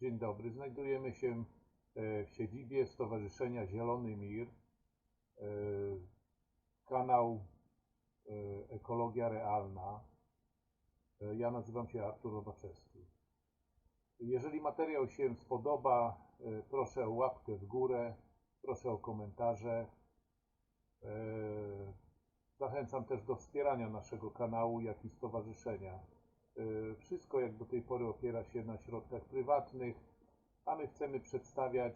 Dzień dobry. Znajdujemy się e, w siedzibie Stowarzyszenia Zielony Mir. E, Kanał e, Ekologia Realna. Ja nazywam się Artur Robaczewski. Jeżeli materiał się spodoba, proszę o łapkę w górę, proszę o komentarze. Zachęcam też do wspierania naszego kanału, jak i stowarzyszenia. E, Wszystko jak do tej pory opiera się na środkach prywatnych, a my chcemy przedstawiać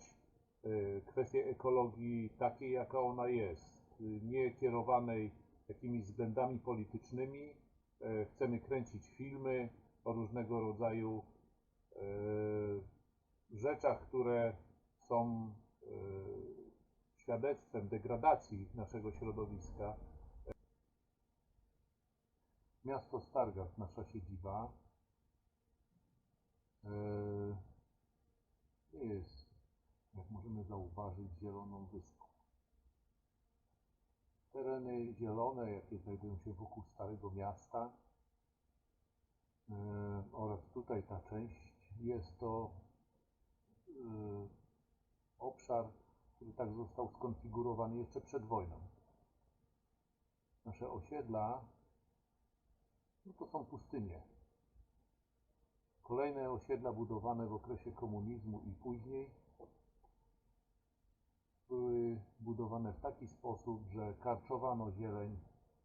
e, kwestię ekologii takiej, jaka ona jest, e, nie kierowanej jakimiś względami politycznymi. Chcemy kręcić filmy o różnego rodzaju rzeczach, które są świadectwem degradacji naszego środowiska. Miasto Stargard, nasza siedziba. E, jest, jak możemy zauważyć, zieloną wyspą. Tereny zielone, jakie znajdują się wokół Starego Miasta e, oraz tutaj ta część, jest to e, obszar, który tak został skonfigurowany jeszcze przed wojną. Nasze osiedla no to są pustynie. Kolejne osiedla budowane w okresie komunizmu i później były budowane w taki sposób, że karczowano zieleń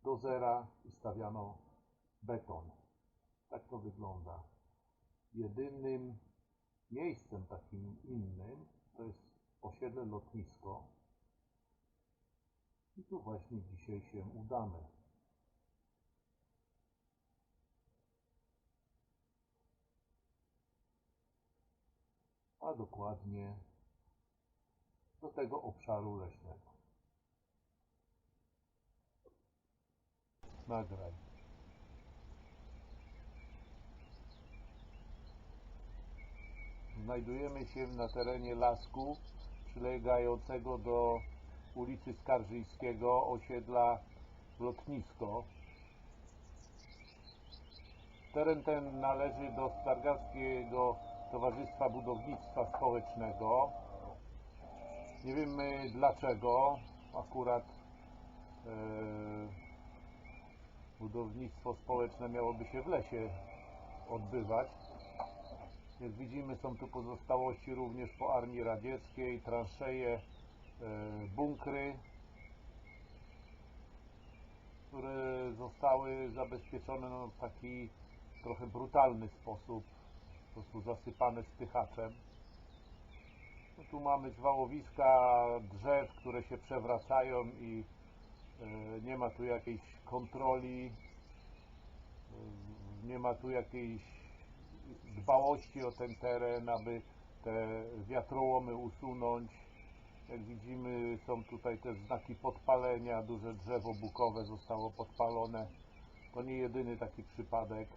do zera i stawiano beton. Tak to wygląda. Jedynym miejscem takim innym to jest osiedle lotnisko. I tu właśnie dzisiaj się udamy. A dokładnie do tego obszaru leśnego. Nagraj. Znajdujemy się na terenie lasku przylegającego do ulicy Skarżyńskiego, osiedla Lotnisko. Teren ten należy do Stargardzkiego Towarzystwa Budownictwa Społecznego. Nie wiemy dlaczego akurat e, budownictwo społeczne miałoby się w lesie odbywać. Jak widzimy są tu pozostałości również po armii radzieckiej, transzeje, e, bunkry, które zostały zabezpieczone no, w taki trochę brutalny sposób po prostu zasypane spychaczem. No tu mamy zwałowiska drzew, które się przewracają i e, nie ma tu jakiejś kontroli, e, nie ma tu jakiejś dbałości o ten teren, aby te wiatrołomy usunąć. Jak widzimy są tutaj też znaki podpalenia, duże drzewo bukowe zostało podpalone. To nie jedyny taki przypadek.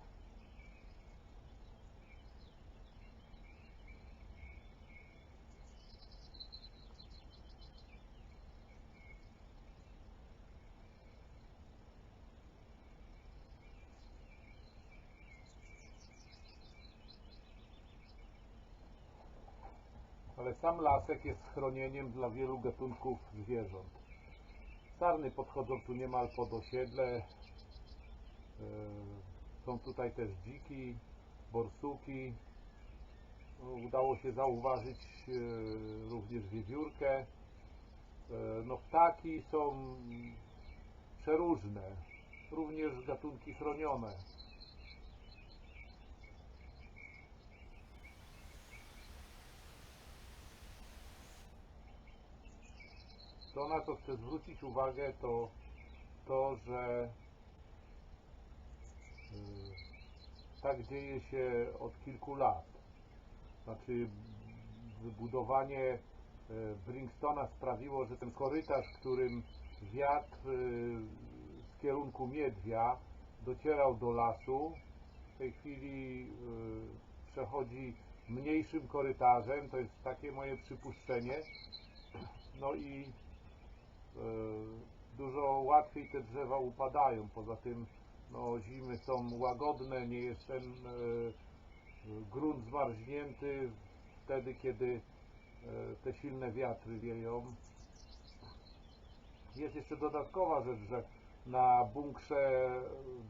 Ale sam lasek jest schronieniem dla wielu gatunków zwierząt. Sarny podchodzą tu niemal pod osiedle. E, Są tutaj też dziki, borsuki. No, Udało się zauważyć e, również wiewiórkę. E, No ptaki są przeróżne, również gatunki chronione. To na co chcę zwrócić uwagę to to, że y, tak dzieje się od kilku lat. Znaczy wybudowanie y, Bringstona sprawiło, że ten korytarz, którym wiatr y, z kierunku Miedwia docierał do lasu, w tej chwili y, przechodzi mniejszym korytarzem, to jest takie moje przypuszczenie. No i dużo łatwiej te drzewa upadają. Poza tym no, zimy są łagodne, nie jest ten e, grunt zmarznięty. wtedy, kiedy e, te silne wiatry wieją. Jest jeszcze dodatkowa rzecz, że na bunkrze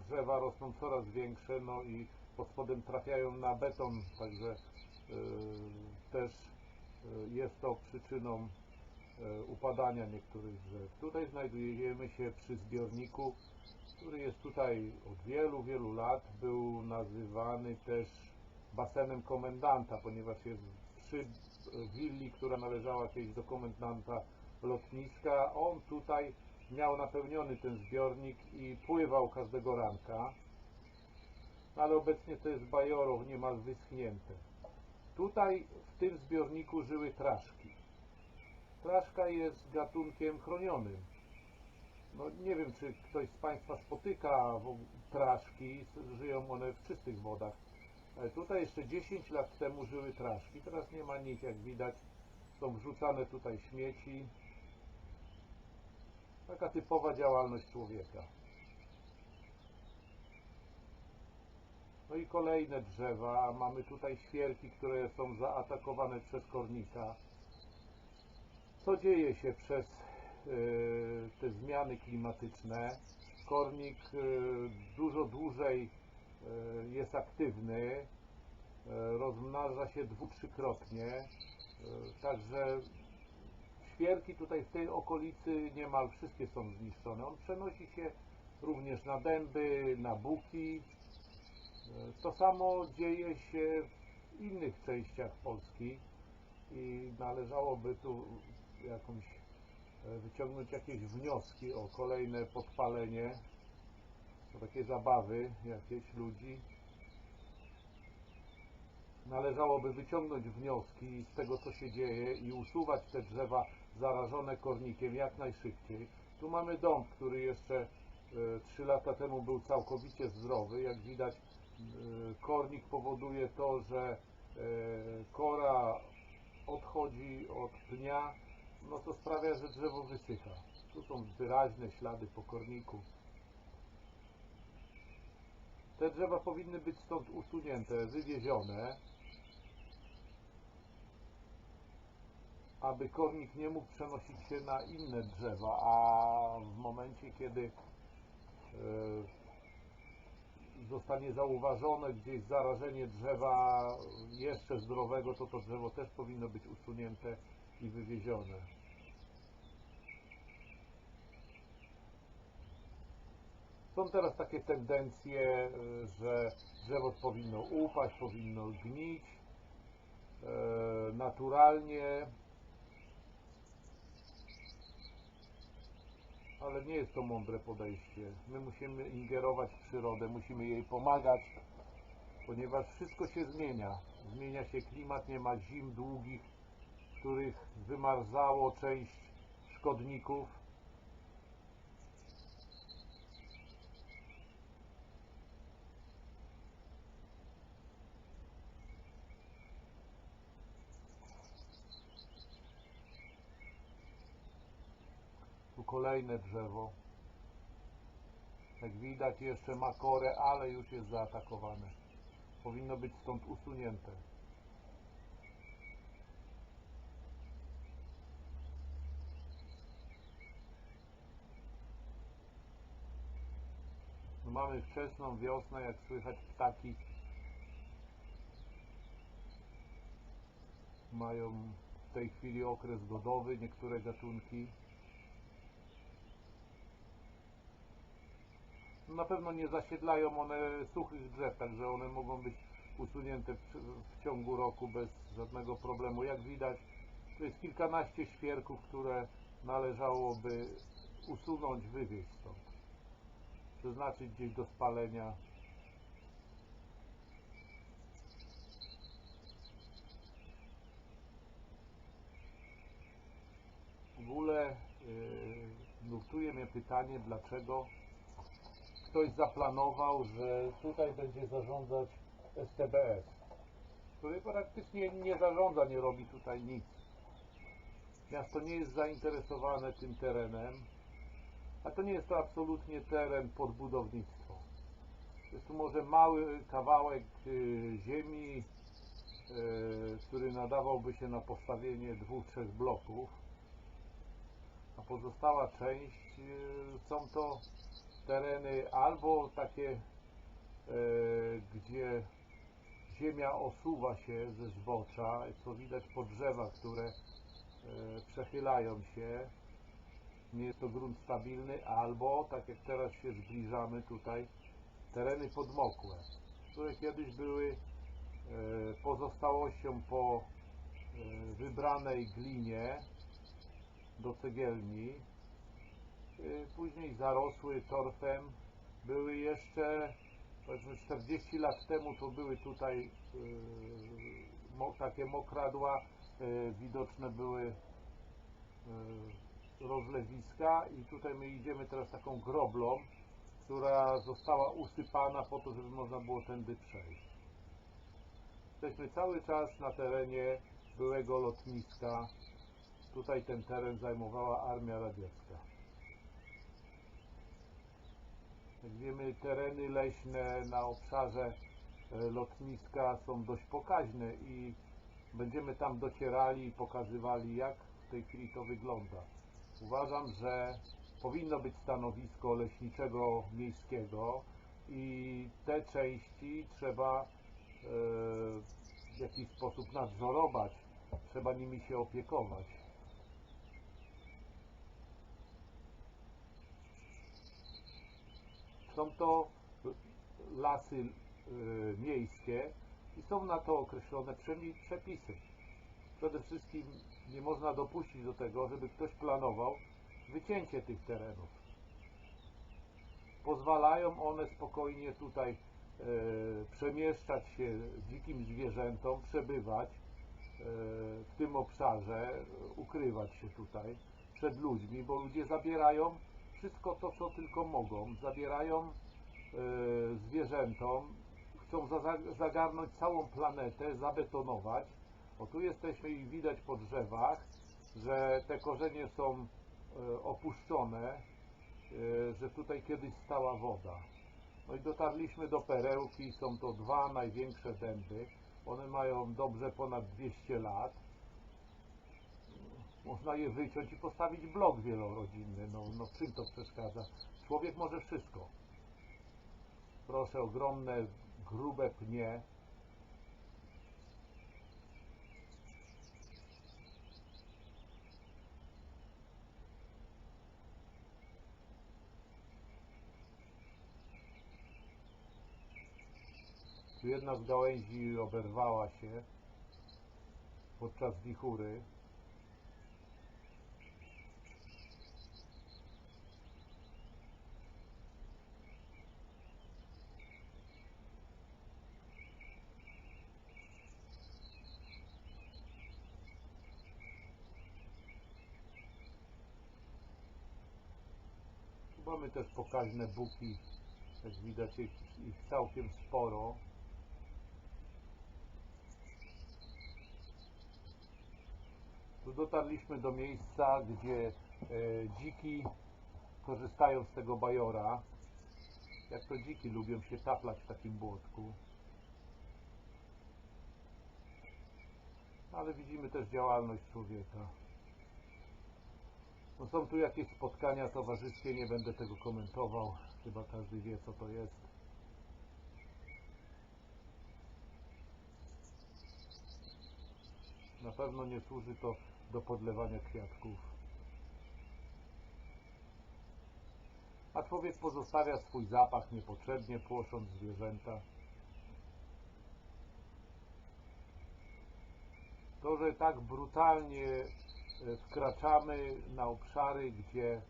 drzewa rosną coraz większe, no i pod spodem trafiają na beton, także e, też e, jest to przyczyną e, upadania niektórych drzew. Tutaj znajdujemy się przy zbiorniku, który jest tutaj od wielu, wielu lat. Był nazywany też basenem komendanta, ponieważ jest przy willi, która należała kiedyś do komendanta lotniska. On tutaj miał napełniony ten zbiornik i pływał każdego ranka, ale obecnie to jest bajoro niemal wyschnięte. Tutaj w tym zbiorniku żyły traszki. Traszka jest gatunkiem chronionym. No nie wiem, czy ktoś z Państwa spotyka traszki, żyją one w czystych wodach. Ale tutaj jeszcze 10 lat temu żyły traszki, teraz nie ma nic, jak widać. Są wrzucane tutaj śmieci. Taka typowa działalność człowieka. No i kolejne drzewa. Mamy tutaj świerki, które są zaatakowane przez kornika. Co dzieje się przez e, te zmiany klimatyczne? Kornik e, dużo dłużej e, jest aktywny, rozmnaża się dwu, trzykrotnie, także świerki tutaj w tej okolicy niemal wszystkie są zniszczone. On przenosi się również na dęby, na buki. To samo dzieje się w innych częściach Polski i należałoby tu jakąś e, wyciągnąć jakieś wnioski o kolejne podpalenie, o takie zabawy jakieś ludzi. Należałoby wyciągnąć wnioski z tego, co się dzieje i usuwać te drzewa zarażone kornikiem jak najszybciej. Tu mamy dąb, który jeszcze 3 lata temu był całkowicie zdrowy. Jak widać, e, kornik powoduje to, że e, kora odchodzi od pnia, no to sprawia, że drzewo wysycha. Tu są wyraźne ślady po korniku. Te drzewa powinny być stąd usunięte, wywiezione, aby kornik nie mógł przenosić się na inne drzewa, a w momencie, kiedy e, zostanie zauważone gdzieś zarażenie drzewa jeszcze zdrowego, to to drzewo też powinno być usunięte i wywiezione. Są teraz takie tendencje, y, że drzewo powinno upaść, powinno gnić e, naturalnie, ale nie jest to mądre podejście. My musimy ingerować w przyrodę, musimy jej pomagać, ponieważ wszystko się zmienia. Zmienia się klimat, nie ma zim długich, których wymarzało część szkodników. Tu kolejne drzewo. Jak widać jeszcze ma korę, ale już jest zaatakowane. Powinno być stąd usunięte. Mamy wczesną wiosnę, jak słychać ptaki mają w tej chwili okres godowy, niektóre gatunki. Na pewno nie zasiedlają one suchych drzew, także one mogą być usunięte w, w ciągu roku bez żadnego problemu. Jak widać, to jest kilkanaście świerków, które należałoby usunąć, wywieźć stąd. Przeznaczyć gdzieś do spalenia. W ogóle yy, nurtuje mnie pytanie, dlaczego ktoś zaplanował, że tutaj będzie zarządzać STBS, który praktycznie nie zarządza, nie robi tutaj nic. Miasto nie jest zainteresowane tym terenem, a to nie jest to absolutnie teren pod budownictwo. Jest tu może mały kawałek y, ziemi który nadawałby się na postawienie dwóch, trzech bloków, a pozostała część e, są to tereny albo takie, gdzie ziemia osuwa się ze zbocza, co widać po drzewach, które przechylają się, nie jest to grunt stabilny, albo, tak jak teraz się zbliżamy tutaj, tereny podmokłe, które kiedyś były pozostałością po wybranej glinie do cegielni, później zarosły torfem, były jeszcze powiedzmy 40 lat temu to były tutaj takie mokradła, widoczne były rozlewiska i tutaj my idziemy teraz taką groblą, która została usypana po to, żeby można było tędy przejść. Jesteśmy cały czas na terenie byłego lotniska. Tutaj ten teren zajmowała Armia Radziecka. Jak wiemy, tereny leśne na obszarze e, lotniska są dość pokaźne i będziemy tam docierali i pokazywali, jak w tej chwili to wygląda. Uważam, że powinno być stanowisko leśniczego miejskiego i te części trzeba w jakiś sposób nadzorować, trzeba nimi się opiekować. Są to lasy miejskie i są na to określone przepisy. Przede wszystkim nie można dopuścić do tego, żeby ktoś planował wycięcie tych terenów. Pozwalają one spokojnie tutaj E, przemieszczać się dzikim zwierzętom, przebywać e, w tym obszarze, ukrywać się tutaj przed ludźmi, bo ludzie zabierają wszystko to, co tylko mogą. Zabierają e, zwierzętom, chcą zagarnąć całą planetę, zabetonować. O tu jesteśmy i widać po drzewach, że te korzenie są opuszczone, że tutaj kiedyś stała woda. No i dotarliśmy do perełki, są to dwa największe dęby. One mają dobrze ponad 200 lat. Można je wyciąć i postawić blok wielorodzinny. No, no czym to przeszkadza? Człowiek może wszystko. Proszę, ogromne, grube pnie, jedna z gałęzi oberwała się podczas wichury. Mamy też pokaźne buki, jak widać ich całkiem sporo. Dotarliśmy do miejsca, gdzie e, dziki korzystają z tego bajora. Jak to dziki lubią się taplać w takim błotku. Ale widzimy też działalność człowieka. No są tu jakieś spotkania towarzyskie, nie będę tego komentował. Chyba każdy wie co to jest. Na pewno nie służy to do podlewania kwiatków. A człowiek pozostawia swój zapach niepotrzebnie, płosząc zwierzęta. To, że tak brutalnie e, wkraczamy na obszary, gdzie e,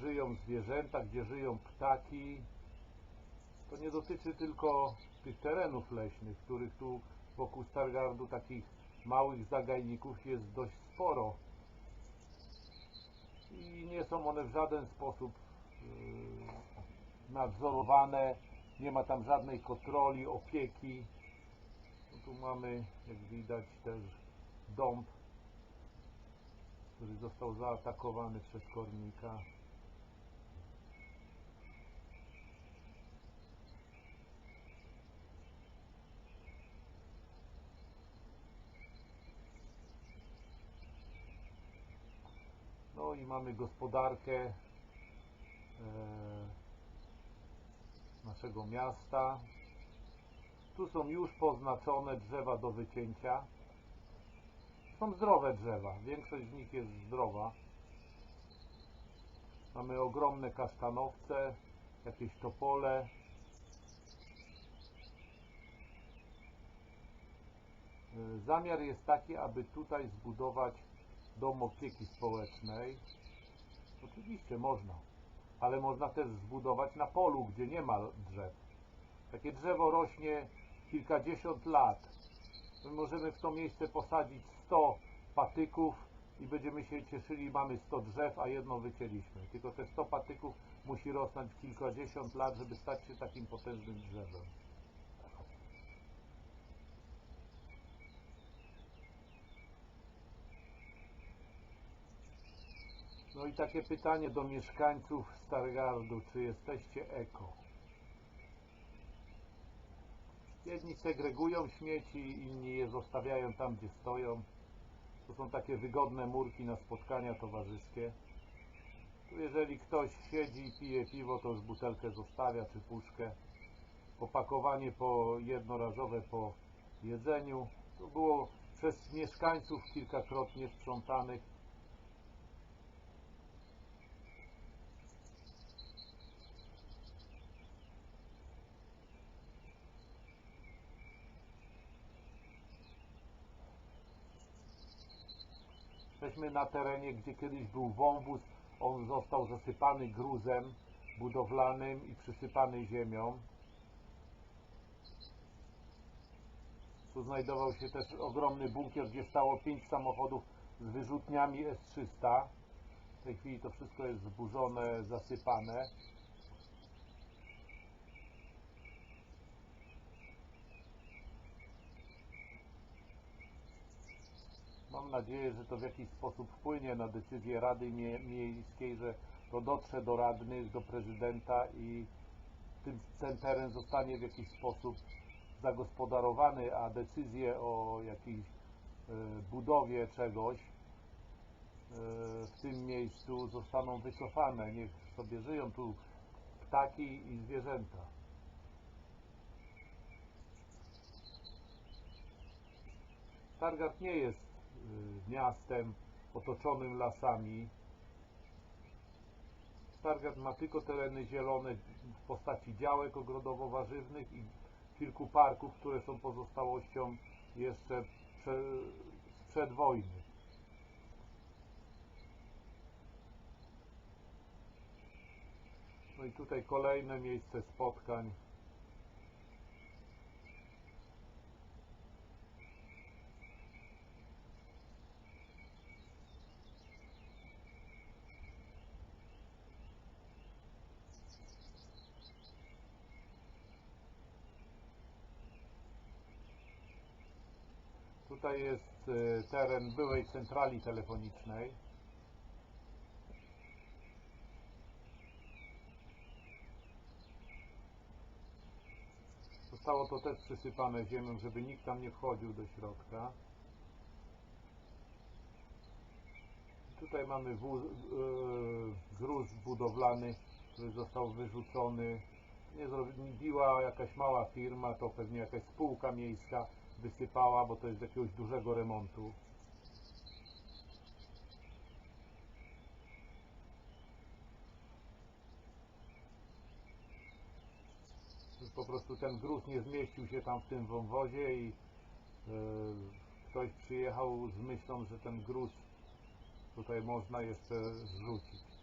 żyją zwierzęta, gdzie żyją ptaki, to nie dotyczy tylko tych terenów leśnych, których tu wokół Stargardu takich małych zagajników jest dość sporo i nie są one w żaden sposób yy, nadzorowane, nie ma tam żadnej kontroli, opieki. No tu mamy, jak widać, też dąb, który został zaatakowany przez kornika. Mamy gospodarkę e, naszego miasta. Tu są już poznaczone drzewa do wycięcia. Są zdrowe drzewa, większość z nich jest zdrowa. Mamy ogromne kasztanowce, jakieś topole. Y, Zamiar jest taki, aby tutaj zbudować dom opieki społecznej. Oczywiście można, ale można też zbudować na polu, gdzie nie ma drzew. Takie drzewo rośnie kilkadziesiąt lat. My możemy w to miejsce posadzić 100 patyków i będziemy się cieszyli, mamy 100 drzew, a jedno wycięliśmy. Tylko te 100 patyków musi rosnąć kilkadziesiąt lat, żeby stać się takim potężnym drzewem. No i takie pytanie do mieszkańców Stargardu, czy jesteście eko? Jedni segregują śmieci, inni je zostawiają tam, gdzie stoją. To są takie wygodne murki na spotkania towarzyskie. Tu jeżeli ktoś siedzi i pije piwo, to już butelkę zostawia, czy puszkę. Opakowanie po jednorazowe po jedzeniu. To było przez mieszkańców kilkakrotnie sprzątanych. Jesteśmy na terenie, gdzie kiedyś był wąwóz. On został zasypany gruzem budowlanym i przysypany ziemią. Tu znajdował się też ogromny bunkier, gdzie stało pięć samochodów z wyrzutniami S-300. W tej chwili to wszystko jest zburzone, zasypane. Mam nadzieję, że to w jakiś sposób wpłynie na decyzję Rady Mie- Miejskiej, że to dotrze do radnych, do prezydenta i tym, ten teren zostanie w jakiś sposób zagospodarowany, a decyzje o jakiejś e, budowie czegoś e, w tym miejscu zostaną wycofane. Niech sobie żyją tu ptaki i zwierzęta. Stargard nie jest y, miastem otoczonym lasami. Stargard ma tylko tereny zielone w postaci działek ogrodowo-warzywnych i kilku parków, które są pozostałością jeszcze prze, sprzed wojny. No i tutaj kolejne miejsce spotkań. Tutaj jest e, teren byłej centrali telefonicznej. Zostało to też przysypane ziemią, żeby nikt tam nie wchodził do środka. Tutaj mamy wóz, e, gruz budowlany, który został wyrzucony. Nie zrobiła jakaś mała firma, to pewnie jakaś spółka miejska wysypała, bo to jest do jakiegoś dużego remontu. Po prostu ten gruz nie zmieścił się tam w tym wąwozie i e, ktoś przyjechał z myślą, że ten gruz tutaj można jeszcze zrzucić.